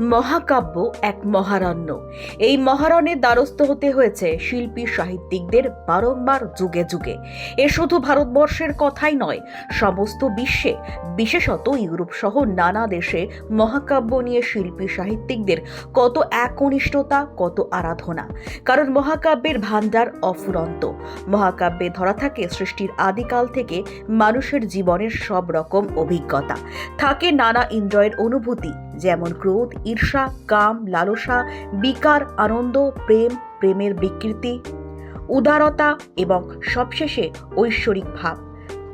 মহাকাব্য এক মহারণ্য। এই মহারণ্যের দ্বারস্থ হতে হয়েছে শিল্পী সাহিত্যিকদের বারংবার যুগে যুগে। এ শুধু ভারতবর্ষের কথাই নয়, সমস্ত বিশ্বে, বিশেষত ইউরোপ সহ নানা দেশে মহাকাব্য নিয়ে শিল্পী সাহিত্যিকদের কত একনিষ্ঠতা, কত আরাধনা। কারণ মহাকাব্যের ভাণ্ডার অফুরন্ত। মহাকাব্যে ধরা থাকে সৃষ্টির আদিকাল থেকে মানুষের জীবনের সব রকম অভিজ্ঞতা। থাকে নানা ইন্দ্রয়ের অনুভূতি। যেমন ক্রোধ, ঈর্ষা, কাম, লালসা, বিকার, আনন্দ, প্রেম, প্রেমের বিকৃতি, উদারতা এবং সবশেষে ঐশ্বরিক ভাব।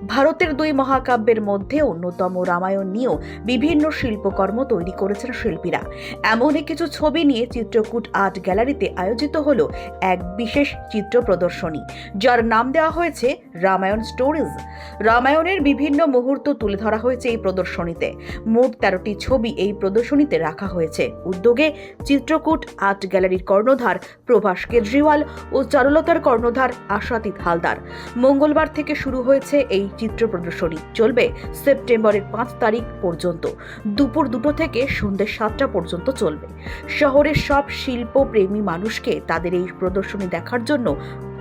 ভারতের দুই মহাকাব্যের মধ্যে অন্যতম রামায়ণ নিয়েও বিভিন্ন শিল্পকর্ম তৈরি করেছেন শিল্পীরা। এমনই কিছু ছবি নিয়ে চিত্রকূট আর্ট গ্যালারিতে আয়োজিত হলো এক বিশেষ চিত্র প্রদর্শনী, যার নাম দেওয়া হয়েছে রামায়ণ স্টোরিজ। রামায়ণের বিভিন্ন মুহূর্ত তুলে ধরা হয়েছে এই প্রদর্শনীতে। মোট তেরোটি ছবি এই প্রদর্শনীতে রাখা হয়েছে। উদ্যোগে চিত্রকূট আর্ট গ্যালারির কর্ণধার প্রভাস কেজরিওয়াল ও চারুলতার কর্ণধার আশাতীত হালদার। মঙ্গলবার থেকে শুরু হয়েছে এই চিত্র প্রদর্শনী চলবে সেপ্টেম্বরের পাঁচ তারিখ পর্যন্ত। দুপুর দুটো থেকে সন্ধ্যে সাতটা পর্যন্ত চলবে। শহরের সব শিল্পপ্রেমী মানুষকে তাদের এই প্রদর্শনী দেখার জন্য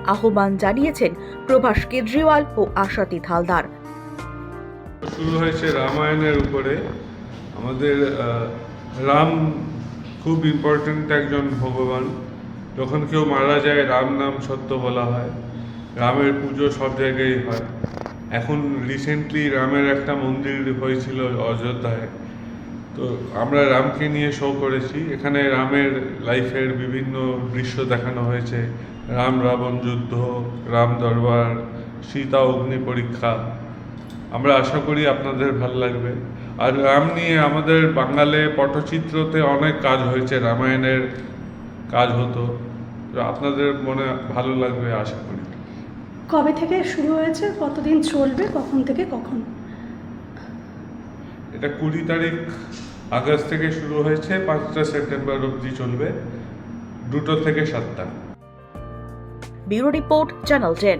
আহ্বান জানিয়েছেন প্রভাস কেজরিওয়াল ও আশাতীত হালদার। শুরু হয়েছে রামায়ণের উপরে। আমাদের রাম খুব ইম্পর্ট্যান্ট একজন ভগবান। যখন কেউ মারা যায়, রাম নাম সত্য বলা হয়। রামের পুজো সব জায়গায় হয়। এখন রিসেন্টলি রামের একটা মন্দির হয়েছিল অযোধ্যায়। তো আমরা রামকে নিয়ে শো করেছি। এখানে রামের লাইফের বিভিন্ন দৃশ্য দেখানো হয়েছে। রাম রাবণ যুদ্ধ, রাম দরবার, সীতা অগ্নি পরীক্ষা। আমরা আশা করি আপনাদের ভালো লাগবে। আর রাম নিয়ে আমাদের বাঙালে পটচিত্রতে অনেক কাজ হয়েছে। রামায়ণের কাজ হতো। আপনাদের মনে ভালো লাগবে আশা করি। কবে থেকে শুরু হয়েছে? কতদিন চলবে? কখন থেকে? কখন? এটা কুড়ি তারিখ আগস্ট থেকে শুরু হয়েছে পাঁচটা সেপ্টেম্বর অবধি চলবে দুটো থেকে সাতটা। Bureau report channel ten.